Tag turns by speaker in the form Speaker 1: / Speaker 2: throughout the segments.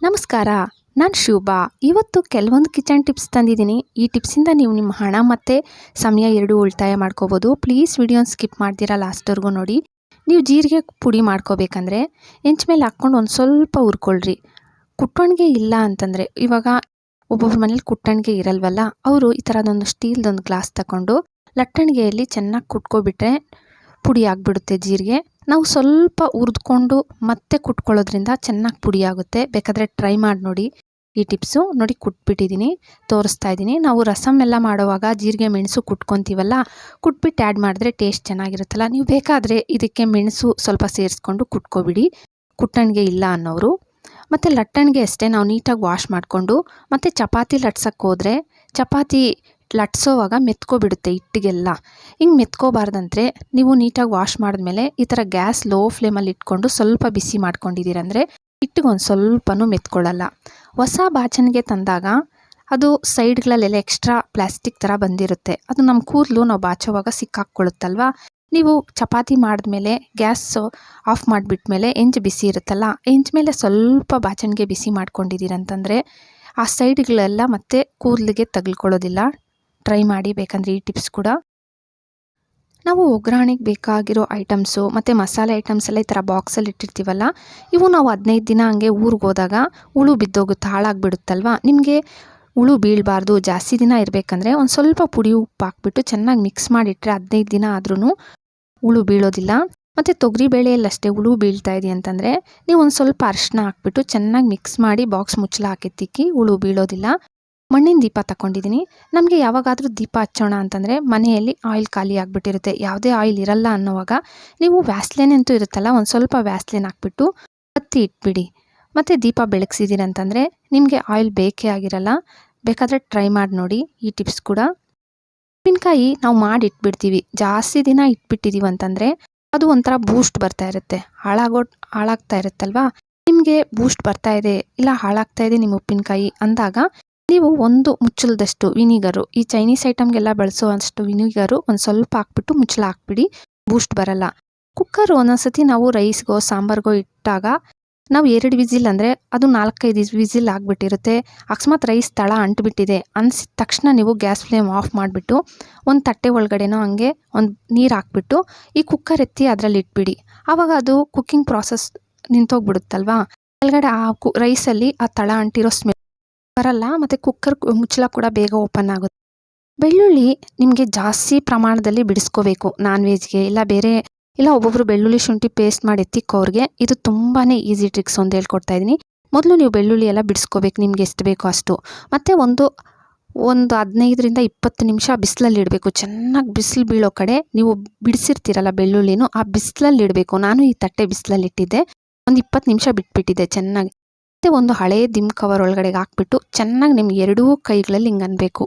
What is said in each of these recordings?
Speaker 1: ನಮಸ್ಕಾರ, ನಾನು ಶುಭಾ. ಇವತ್ತು ಕೆಲವೊಂದು ಕಿಚನ್ ಟಿಪ್ಸ್ ತಂದಿದ್ದೀನಿ. ಈ ಟಿಪ್ಸಿಂದ ನೀವು ನಿಮ್ಮ ಹಣ ಮತ್ತು ಸಮಯ ಎರಡೂ ಉಳಿತಾಯ ಮಾಡ್ಕೋಬೋದು. ಪ್ಲೀಸ್ ವಿಡಿಯೋನ ಸ್ಕಿಪ್ ಮಾಡ್ತೀರಾ ಲಾಸ್ಟ್ವರೆಗೂ ನೋಡಿ. ನೀವು ಜೀರಿಗೆ ಪುಡಿ ಮಾಡ್ಕೋಬೇಕಂದ್ರೆ ಹೆಂಚ್ ಮೇಲೆ ಹಾಕ್ಕೊಂಡು ಒಂದು ಸ್ವಲ್ಪ ಹುರ್ಕೊಳ್ರಿ. ಕುಟ್ಟಣಿಗೆ ಇಲ್ಲ ಅಂತಂದರೆ ಇವಾಗ ಒಬ್ಬೊಬ್ಬರ ಮನೇಲಿ ಕುಟ್ಟಣಿಗೆ ಇರಲ್ವಲ್ಲ, ಅವರು ಈ ಥರದೊಂದು ಸ್ಟೀಲ್ದೊಂದು ಗ್ಲಾಸ್ ತಗೊಂಡು ಲಟ್ಟಣಿಗೆಯಲ್ಲಿ ಚೆನ್ನಾಗಿ ಕುಟ್ಕೊಬಿಟ್ರೆ ಪುಡಿ ಆಗಿಬಿಡುತ್ತೆ ಜೀರಿಗೆ. ನಾವು ಸ್ವಲ್ಪ ಹುರಿದ್ಕೊಂಡು ಮತ್ತೆ ಕುಟ್ಕೊಳ್ಳೋದ್ರಿಂದ ಚೆನ್ನಾಗಿ ಪುಡಿ ಆಗುತ್ತೆ. ಬೇಕಾದರೆ ಟ್ರೈ ಮಾಡಿ ನೋಡಿ. ಈ ಟಿಪ್ಸು ನೋಡಿ ಕುಟ್ಬಿಟ್ಟಿದ್ದೀನಿ ತೋರಿಸ್ತಾ ಇದ್ದೀನಿ ನಾವು ರಸಮ್ ಎಲ್ಲ ಮಾಡುವಾಗ ಜೀರಿಗೆ, ಮೆಣಸು ಕುಟ್ಕೊತೀವಲ್ಲ ಕುಟ್ಬಿಟ್ಟು ಆ್ಯಡ್ ಮಾಡಿದ್ರೆ ಟೇಸ್ಟ್ ಚೆನ್ನಾಗಿರುತ್ತಲ್ಲ. ನೀವು ಬೇಕಾದರೆ ಇದಕ್ಕೆ ಮೆಣಸು ಸ್ವಲ್ಪ ಸೇರಿಸ್ಕೊಂಡು ಕುಟ್ಕೊಬಿಡಿ. ಕುಟ್ಟಣಿಗೆ ಇಲ್ಲ ಅನ್ನೋರು ಮತ್ತು ಲಟ್ಟಣಿಗೆ ಅಷ್ಟೇ ನಾವು ನೀಟಾಗಿ ವಾಶ್ ಮಾಡಿಕೊಂಡು, ಮತ್ತು ಚಪಾತಿ ಲಟ್ಸಕ್ಕೆ ಹೋದರೆ, ಚಪಾತಿ ಲಟ್ಸೋವಾಗ ಮೆತ್ಕೊಬಿಡುತ್ತೆ ಹಿಟ್ಟಿಗೆಲ್ಲ. ಹಿಂಗೆ ಮೆತ್ಕೋಬಾರ್ದಂದ್ರೆ ನೀವು ನೀಟಾಗಿ ವಾಶ್ ಮಾಡಿದ್ಮೇಲೆ ಈ ಥರ ಗ್ಯಾಸ್ ಲೋ ಫ್ಲೇಮಲ್ಲಿ ಇಟ್ಕೊಂಡು ಸ್ವಲ್ಪ ಬಿಸಿ ಮಾಡ್ಕೊಂಡಿದ್ದೀರಂದರೆ ಹಿಟ್ಟಿಗೆ ಒಂದು ಸ್ವಲ್ಪನೂ ಮೆತ್ಕೊಳ್ಳಲ್ಲ. ಹೊಸ ಬಾಚಣಿಗೆ ತಂದಾಗ ಅದು ಸೈಡ್ಗಳಲ್ಲೆಲ್ಲ ಎಕ್ಸ್ಟ್ರಾ ಪ್ಲಾಸ್ಟಿಕ್ ಥರ ಬಂದಿರುತ್ತೆ. ಅದು ನಮ್ಮ ಕೂದಲು ನಾವು ಬಾಚೋವಾಗ ಸಿಕ್ಕಾಕ್ಕೊಳ್ಳುತ್ತಲ್ವ ನೀವು ಚಪಾತಿ ಮಾಡಿದ್ಮೇಲೆ ಗ್ಯಾಸ್ ಆಫ್ ಮಾಡಿಬಿಟ್ಮೇಲೆ ಎಂಜ್ ಬಿಸಿ ಇರುತ್ತಲ್ಲ ಎಂಜ್ ಮೇಲೆ ಸ್ವಲ್ಪ ಬಾಚಣಿಗೆ ಬಿಸಿ ಮಾಡ್ಕೊಂಡಿದ್ದೀರಂತಂದರೆ ಆ ಸೈಡ್ಗಳೆಲ್ಲ ಮತ್ತೆ ಕೂದಲಿಗೆ ತಗಲ್ಕೊಳ್ಳೋದಿಲ್ಲ. ಟ್ರೈ ಮಾಡಿ ಬೇಕಂದರೆ ಈ ಟಿಪ್ಸ್ ಕೂಡ. ನಾವು ಒಗ್ಗರಣೆಗೆ ಬೇಕಾಗಿರೋ ಐಟಮ್ಸು ಮತ್ತು ಮಸಾಲೆ ಐಟಮ್ಸ್ ಎಲ್ಲ ಈ ಥರ ಬಾಕ್ಸಲ್ಲಿ ಇಟ್ಟಿರ್ತೀವಲ್ಲ, ಇವು ನಾವು ಹದಿನೈದು ದಿನ ಹಂಗೆ ಊರಿಗೆ ಹೋದಾಗ ಹುಳು ಬಿದ್ದೋಗುತ್ತೆ, ಹಾಳಾಗಿಬಿಡುತ್ತಲ್ವ? ನಿಮಗೆ ಹುಳು ಬೀಳಬಾರ್ದು, ಜಾಸ್ತಿ ದಿನ ಇರಬೇಕಂದ್ರೆ ಒಂದು ಸ್ವಲ್ಪ ಪುಡಿ ಉಪ್ಪು ಹಾಕ್ಬಿಟ್ಟು ಚೆನ್ನಾಗಿ ಮಿಕ್ಸ್ ಮಾಡಿಟ್ರೆ ಹದಿನೈದು ದಿನ ಆದ್ರೂ ಹುಳು ಬೀಳೋದಿಲ್ಲ. ಮತ್ತು ತೊಗರಿ ಬೇಳೆಯಲ್ಲಷ್ಟೇ ಹುಳು ಬೀಳ್ತಾ ಇದೆ ಅಂತಂದರೆ, ನೀವು ಒಂದು ಸ್ವಲ್ಪ ಅರಿಶಿನ ಹಾಕ್ಬಿಟ್ಟು ಚೆನ್ನಾಗಿ ಮಿಕ್ಸ್ ಮಾಡಿ ಬಾಕ್ಸ್ ಮುಚ್ಚಲ ಹಾಕಿ ತಿಕ್ಕಿ ಹುಳು ಬೀಳೋದಿಲ್ಲ. ಮಣ್ಣಿನ ದೀಪ ತಗೊಂಡಿದ್ದೀನಿ ನಮಗೆ ಯಾವಾಗಾದರೂ ದೀಪ ಹಚ್ಚೋಣ ಅಂತಂದರೆ ಮನೆಯಲ್ಲಿ ಆಯಿಲ್ ಖಾಲಿ ಆಗಿಬಿಟ್ಟಿರುತ್ತೆ. ಯಾವುದೇ ಆಯಿಲ್ ಇರಲ್ಲ ಅನ್ನೋವಾಗ ನೀವು ವ್ಯಾಸ್ಲೇನ್ ಅಂತೂ ಇರುತ್ತಲ್ಲ, ಒಂದು ಸ್ವಲ್ಪ ವ್ಯಾಸ್ಲೇನ್ ಹಾಕ್ಬಿಟ್ಟು ಹತ್ತಿ ಇಟ್ಬಿಡಿ. ಮತ್ತು ದೀಪ ಬೆಳಗ್ಸಿದ್ದೀರಂತಂದರೆ ನಿಮಗೆ ಆಯಿಲ್ ಬೇಕೇ ಆಗಿರಲ್ಲ. ಬೇಕಾದರೆ ಟ್ರೈ ಮಾಡಿ ನೋಡಿ, ಈ ಟಿಪ್ಸ್ ಕೂಡ. ಉಪ್ಪಿನಕಾಯಿ ನಾವು ಮಾಡಿ ಇಟ್ಬಿಡ್ತೀವಿ ಜಾಸ್ತಿ ದಿನ ಇಟ್ಬಿಟ್ಟಿದ್ದೀವಿ ಅಂತಂದರೆ ಅದು ಒಂಥರ ಬೂಸ್ಟ್ ಬರ್ತಾ ಇರುತ್ತೆ. ಹಾಳಾಗೋ, ಹಾಳಾಗ್ತಾ ಇರುತ್ತಲ್ವಾ? ನಿಮಗೆ ಬೂಸ್ಟ್ ಬರ್ತಾ ಇದೆ, ಇಲ್ಲ ಹಾಳಾಗ್ತಾ ಇದೆ ನಿಮ್ಮ ಉಪ್ಪಿನಕಾಯಿ ಅಂದಾಗ ನೀವು ಒಂದು ಮುಚ್ಚಲದಷ್ಟು ವಿನಿಗರು, ಈ ಚೈನೀಸ್ ಐಟಮ್ಗೆಲ್ಲ ಬಳಸುವಷ್ಟು ವಿನಿಗರು ಒಂದು ಸ್ವಲ್ಪ ಹಾಕ್ಬಿಟ್ಟು ಮುಚ್ಚಲ ಹಾಕ್ಬಿಡಿ, ಬೂಸ್ಟ್ ಬರಲ್ಲ. ಕುಕ್ಕರ್ ಒಂದೊಂದ್ಸತಿ ನಾವು ರೈಸ್ಗೋ, ಸಾಂಬಾರ್ಗೋ ಇಟ್ಟಾಗ ನಾವು ಎರಡು ವಿಸಿಲ್ ಅಂದರೆ ಅದು ನಾಲ್ಕೈದು ವಿಸಿಲ್ ಆಗಿಬಿಟ್ಟಿರುತ್ತೆ. ಅಕಸ್ಮಾತ್ ರೈಸ್ ತಳ ಅಂಟ್ಬಿಟ್ಟಿದೆ. ಅನ್ಸಿದ ತಕ್ಷಣ ನೀವು ಗ್ಯಾಸ್ ಫ್ಲೇಮ್ ಆಫ್ ಮಾಡಿಬಿಟ್ಟು ಒಂದು ತಟ್ಟೆ ಒಳಗಡೆನೋ ಹಂಗೆ ಒಂದು ನೀರು ಹಾಕ್ಬಿಟ್ಟು ಈ ಕುಕ್ಕರ್ ಎತ್ತಿ ಅದರಲ್ಲಿ ಇಟ್ಬಿಡಿ. ಆವಾಗ ಅದು ಕುಕ್ಕಿಂಗ್ ಪ್ರಾಸೆಸ್ ನಿಂತೋಗ್ಬಿಡುತ್ತಲ್ವಾ? ಕೆಳಗಡೆ ಆ ಕು, ರೈಸಲ್ಲಿ ಆ ತಳ ಅಂಟಿರೋ ಸ್ಮೆಲ್ ಬರಲ್ಲ, ಮತ್ತು ಕುಕ್ಕರ್ ಮುಚ್ಚಳ ಕೂಡ ಬೇಗ ಓಪನ್ ಆಗುತ್ತೆ. ಬೆಳ್ಳುಳ್ಳಿ ನಿಮಗೆ ಜಾಸ್ತಿ ಪ್ರಮಾಣದಲ್ಲಿ ಬಿಡಿಸ್ಕೋಬೇಕು ನಾನ್ ವೆಜ್ಗೆ ಇಲ್ಲ ಬೇರೆ, ಇಲ್ಲ ಒಬ್ಬೊಬ್ರು ಬೆಳ್ಳುಳ್ಳಿ ಶುಂಠಿ ಪೇಸ್ಟ್ ಮಾಡಿ ಎತ್ತಿಕ್ಕೋರಿಗೆ ಇದು ತುಂಬಾ ಈಸಿ ಟ್ರಿಕ್ಸ್ ಒಂದು ಹೇಳ್ಕೊಡ್ತಾ ಇದ್ದೀನಿ. ಮೊದಲು ನೀವು ಬೆಳ್ಳುಳ್ಳಿ ಎಲ್ಲ ಬಿಡಿಸ್ಕೋಬೇಕು, ನಿಮ್ಗೆ ಎಷ್ಟು ಬೇಕೋ ಅಷ್ಟು. ಮತ್ತು ಒಂದು ಒಂದು ಹದಿನೈದರಿಂದ ಇಪ್ಪತ್ತು ನಿಮಿಷ ಬಿಸಿಲಲ್ಲಿ ಇಡಬೇಕು. ಚೆನ್ನಾಗಿ ಬಿಸಿಲು ಬೀಳೋ ಕಡೆ ನೀವು ಬಿಡಿಸಿರ್ತೀರಲ್ಲ ಬೆಳ್ಳುಳ್ಳಿನೂ, ಆ ಬಿಸಿಲಲ್ಲಿ ಇಡಬೇಕು. ನಾನು ಈ ತಟ್ಟೆ ಬಿಸಿಲಲ್ಲಿ ಇಟ್ಟಿದ್ದೆ. ಒಂದು ಇಪ್ಪತ್ತು ನಿಮಿಷ ಬಿಟ್ಬಿಟ್ಟಿದ್ದೆ ಚೆನ್ನಾಗಿ. ಮತ್ತು ಒಂದು ಹಳೇ ದಿಮ್ ಕವರ್ ಒಳಗಡೆಗೆ ಹಾಕ್ಬಿಟ್ಟು ಚೆನ್ನಾಗಿ ನಿಮ್ಗೆ ಎರಡೂ ಕೈಗಳಲ್ಲಿ ಹಿಂಗೆ ಅನ್ಬೇಕು.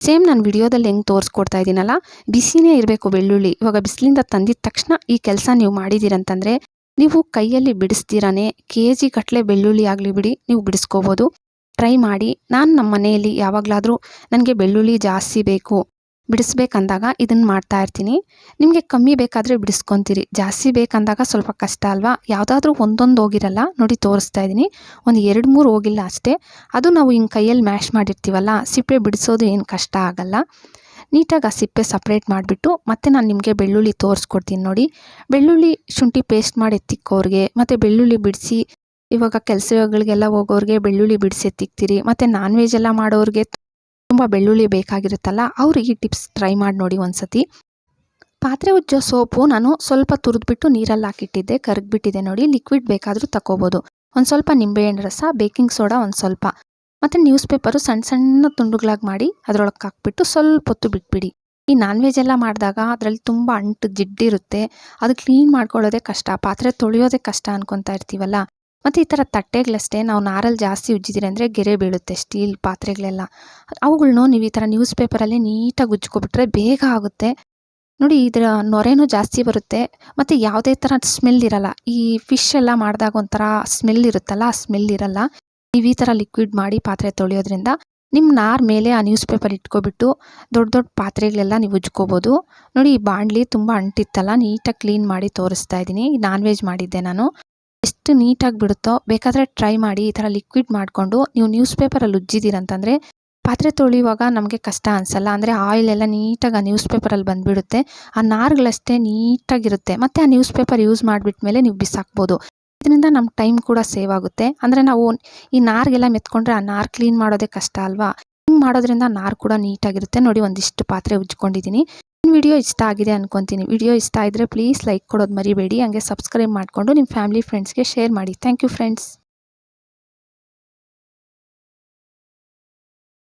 Speaker 1: ಸೇಮ್ ನಾನು ವಿಡಿಯೋದಲ್ಲಿ ಹೆಂಗೆ ತೋರಿಸ್ಕೊಡ್ತಾ ಇದ್ದೀನಲ್ಲ ಬಿಸಿನೇ ಇರಬೇಕು ಬೆಳ್ಳುಳ್ಳಿ. ಇವಾಗ ಬಿಸಿಲಿಂದ ತಂದಿದ ತಕ್ಷಣ ಈ ಕೆಲಸ ನೀವು ಮಾಡಿದ್ದೀರಂತಂದರೆ ನೀವು ಕೈಯಲ್ಲಿ ಬಿಡಿಸ್ತೀರಾನೆ ಕೆ ಜಿ ಗಟ್ಟಲೆ ಬೆಳ್ಳುಳ್ಳಿ ಆಗಲಿ ಬಿಡಿ, ನೀವು ಬಿಡಿಸ್ಕೋಬೋದು. ಟ್ರೈ ಮಾಡಿ. ನಾನು ನಮ್ಮ ಮನೆಯಲ್ಲಿ ಯಾವಾಗಲಾದರೂ ನನಗೆ ಬೆಳ್ಳುಳ್ಳಿ ಜಾಸ್ತಿ ಬೇಕು. ಬಿಡಿಸ್ಬೇಕಂದಾಗ ಇದನ್ನು ಮಾಡ್ತಾ ಇರ್ತೀನಿ. ನಿಮಗೆ ಕಮ್ಮಿ ಬೇಕಾದರೆ ಬಿಡಿಸ್ಕೊತೀರಿ. ಜಾಸ್ತಿ ಬೇಕಂದಾಗ ಸ್ವಲ್ಪ ಕಷ್ಟ ಅಲ್ವಾ? ಯಾವುದಾದ್ರೂ ಒಂದೊಂದು ಹೋಗಿರಲ್ಲ? ನೋಡಿ ತೋರಿಸ್ತಾ ಇದ್ದೀನಿ. ಒಂದು ಎರಡು ಮೂರು ಹೋಗಿಲ್ಲ ಅಷ್ಟೇ. ಅದು ನಾವು ಹಿಂಗೆ ಕೈಯಲ್ಲಿ ಮ್ಯಾಶ್ ಮಾಡಿರ್ತೀವಲ್ಲ? ಸಿಪ್ಪೆ ಬಿಡಿಸೋದು ಏನು ಕಷ್ಟ ಆಗಲ್ಲ. ನೀಟಾಗಿ ಆ ಸಿಪ್ಪೆ ಸಪ್ರೇಟ್ ಮಾಡಿಬಿಟ್ಟು ಮತ್ತೆ ನಾನು ನಿಮಗೆ ಬೆಳ್ಳುಳ್ಳಿ ತೋರಿಸ್ಕೊಡ್ತೀನಿ ನೋಡಿ. ಬೆಳ್ಳುಳ್ಳಿ ಶುಂಠಿ ಪೇಸ್ಟ್ ಮಾಡಿ ಎತ್ತಿಕ್ಕೋರಿಗೆ, ಮತ್ತು ಬೆಳ್ಳುಳ್ಳಿ ಬಿಡಿಸಿ ಇವಾಗ ಕೆಲಸಗಳಿಗೆಲ್ಲ ಹೋಗೋರಿಗೆ ಬೆಳ್ಳುಳ್ಳಿ ಬಿಡಿಸಿ ಎತ್ತಿಕ್ತೀರಿ, ಮತ್ತು ನಾನ್ ವೆಜ್ ಎಲ್ಲ ಮಾಡೋರಿಗೆ ತುಂಬ ಬೆಳ್ಳುಳ್ಳಿ ಬೇಕಾಗಿರುತ್ತಲ್ಲ ಅವರು ಈ ಟಿಪ್ಸ್ ಟ್ರೈ ಮಾಡಿ ನೋಡಿ ಒಂದ್ಸತಿ. ಪಾತ್ರೆ ಉಜ್ಜೋ ಸೋಪು ನಾನು ಸ್ವಲ್ಪ ತುರಿದ್ಬಿಟ್ಟು ನೀರಲ್ಲಿ ಹಾಕಿಟ್ಟಿದ್ದೆ, ಕರಗಿಬಿಟ್ಟಿದೆ ನೋಡಿ ಲಿಕ್ವಿಡ್ ಬೇಕಾದರೂ ತಗೋಬೋದು ಒಂದು ಸ್ವಲ್ಪ ನಿಂಬೆಹಣ್ಣು ರಸ ಬೇಕಿಂಗ್ ಸೋಡಾ ಒಂದು ಸ್ವಲ್ಪ. ಮತ್ತು ನ್ಯೂಸ್ ಪೇಪರು ಸಣ್ಣ ಸಣ್ಣ ತುಂಡುಗಳಾಗಿ ಮಾಡಿ ಅದರೊಳಗೆ ಹಾಕ್ಬಿಟ್ಟು ಸ್ವಲ್ಪ ಹೊತ್ತು ಬಿಟ್ಬಿಡಿ. ಈ ನಾನ್ ವೆಜ್ ಎಲ್ಲ ಮಾಡಿದಾಗ ಅದರಲ್ಲಿ ತುಂಬ ಅಂಟು ಜಿಡ್ಡಿರುತ್ತೆ, ಅದು ಕ್ಲೀನ್ ಮಾಡ್ಕೊಳ್ಳೋದೇ ಕಷ್ಟ, ಪಾತ್ರೆ ತೊಳೆಯೋದೇ ಕಷ್ಟ ಅನ್ಕೊತಾ ಇರ್ತೀವಲ್ಲ. ಮತ್ತು ಈ ಥರ ತಟ್ಟೆಗಳಷ್ಟೇ ನಾವು ನಾರಲ್ಲಿ ಜಾಸ್ತಿ ಉಜ್ಜಿದ್ದೀರಿ ಅಂದರೆ ಗೆರೆ ಬೀಳುತ್ತೆ, ಸ್ಟೀಲ್ ಪಾತ್ರೆಗಳೆಲ್ಲ. ಅವುಗಳ್ನು ನೀವು ಈ ಥರ ನ್ಯೂಸ್ ಪೇಪರಲ್ಲೇ ನೀಟಾಗಿ ಉಜ್ಕೊಬಿಟ್ರೆ ಬೇಗ ಆಗುತ್ತೆ. ನೋಡಿ ಇದರ ನೊರೆನೂ ಜಾಸ್ತಿ ಬರುತ್ತೆ. ಮತ್ತು ಯಾವುದೇ ಥರ ಸ್ಮೆಲ್ ಇರಲ್ಲ. ಈ ಫಿಶ್ ಎಲ್ಲ ಮಾಡಿದಾಗ ಒಂಥರ ಸ್ಮೆಲ್ ಇರುತ್ತಲ್ಲ, ಆ ಸ್ಮೆಲ್ ಇರಲ್ಲ. ನೀವು ಈ ಥರ ಲಿಕ್ವಿಡ್ ಮಾಡಿ ಪಾತ್ರೆ ತೊಳೆಯೋದ್ರಿಂದ ನಿಮ್ಮ ನಾರ್ ಮೇಲೆ ಆ ನ್ಯೂಸ್ ಪೇಪರ್ ಇಟ್ಕೊಬಿಟ್ಟು ದೊಡ್ಡ ದೊಡ್ಡ ಪಾತ್ರೆಗಳೆಲ್ಲ ನೀವು ಉಜ್ಕೋಬೋದು. ನೋಡಿ ಈ ಬಾಂಡ್ಲಿ ತುಂಬ ಅಂಟಿತ್ತಲ್ಲ, ನೀಟಾಗಿ ಕ್ಲೀನ್ ಮಾಡಿ ತೋರಿಸ್ತಾ ಇದ್ದೀನಿ. ನಾನ್ ವೆಜ್ ಮಾಡಿದ್ದೆ ನಾನು. ಎಷ್ಟು ನೀಟಾಗಿ ಬಿಡುತ್ತೋ, ಬೇಕಾದರೆ ಟ್ರೈ ಮಾಡಿ ಈ ಥರ ಲಿಕ್ವಿಡ್ ಮಾಡಿಕೊಂಡು ನೀವು ನ್ಯೂಸ್ ಪೇಪರಲ್ಲಿ ಉಜ್ಜಿದ್ದೀರಂತಂದರೆ ಪಾತ್ರೆ ತೊಳೆಯುವಾಗ ನಮಗೆ ಕಷ್ಟ ಅನಿಸಲ್ಲ. ಅಂದರೆ ಆಯಿಲ್ ಎಲ್ಲ ನೀಟಾಗಿ ಆ ನ್ಯೂಸ್ ಪೇಪರಲ್ಲಿ ಬಂದುಬಿಡುತ್ತೆ. ಆ ನಾರುಗಳಷ್ಟೇ ನೀಟಾಗಿರುತ್ತೆ. ಮತ್ತು ಆ ನ್ಯೂಸ್ ಪೇಪರ್ ಯೂಸ್ ಮಾಡಿಬಿಟ್ಮೇಲೆ ನೀವು ಬಿಸಾಕ್ಬೋದು. ಇದರಿಂದ ನಮ್ಮ ಟೈಮ್ ಕೂಡ ಸೇವ್ ಆಗುತ್ತೆ. ಅಂದರೆ ನಾವು ಈ ನಾರಿಗೆಲ್ಲ ಮೆತ್ಕೊಂಡ್ರೆ ಆ ನಾರು ಕ್ಲೀನ್ ಮಾಡೋದೇ ಕಷ್ಟ ಅಲ್ವಾ? ಹಿಂಗೆ ಮಾಡೋದ್ರಿಂದ ನಾರು ಕೂಡ ನೀಟಾಗಿರುತ್ತೆ. ನೋಡಿ ಒಂದಿಷ್ಟು ಪಾತ್ರೆ ಉಜ್ಕೊಂಡಿದ್ದೀನಿ ವಿಡಿಯೋ ಇಷ್ಟ ಆಗಿದೆ ಅನ್ಕೊತೀನಿ. ವಿಡಿಯೋ ಇಷ್ಟ ಇದ್ದರೆ ಪ್ಲೀಸ್ ಲೈಕ್ ಕೊಡೋದು ಮರಿಬೇಡಿ. ಹಂಗೆ ಸಬ್ಸ್ಕ್ರೈಬ್ ಮಾಡಿಕೊಂಡು ನಿಮ್ಮ ಫ್ಯಾಮಿಲಿ ಫ್ರೆಂಡ್ಸ್ಗೆ ಶೇರ್ ಮಾಡಿ. Thank you friends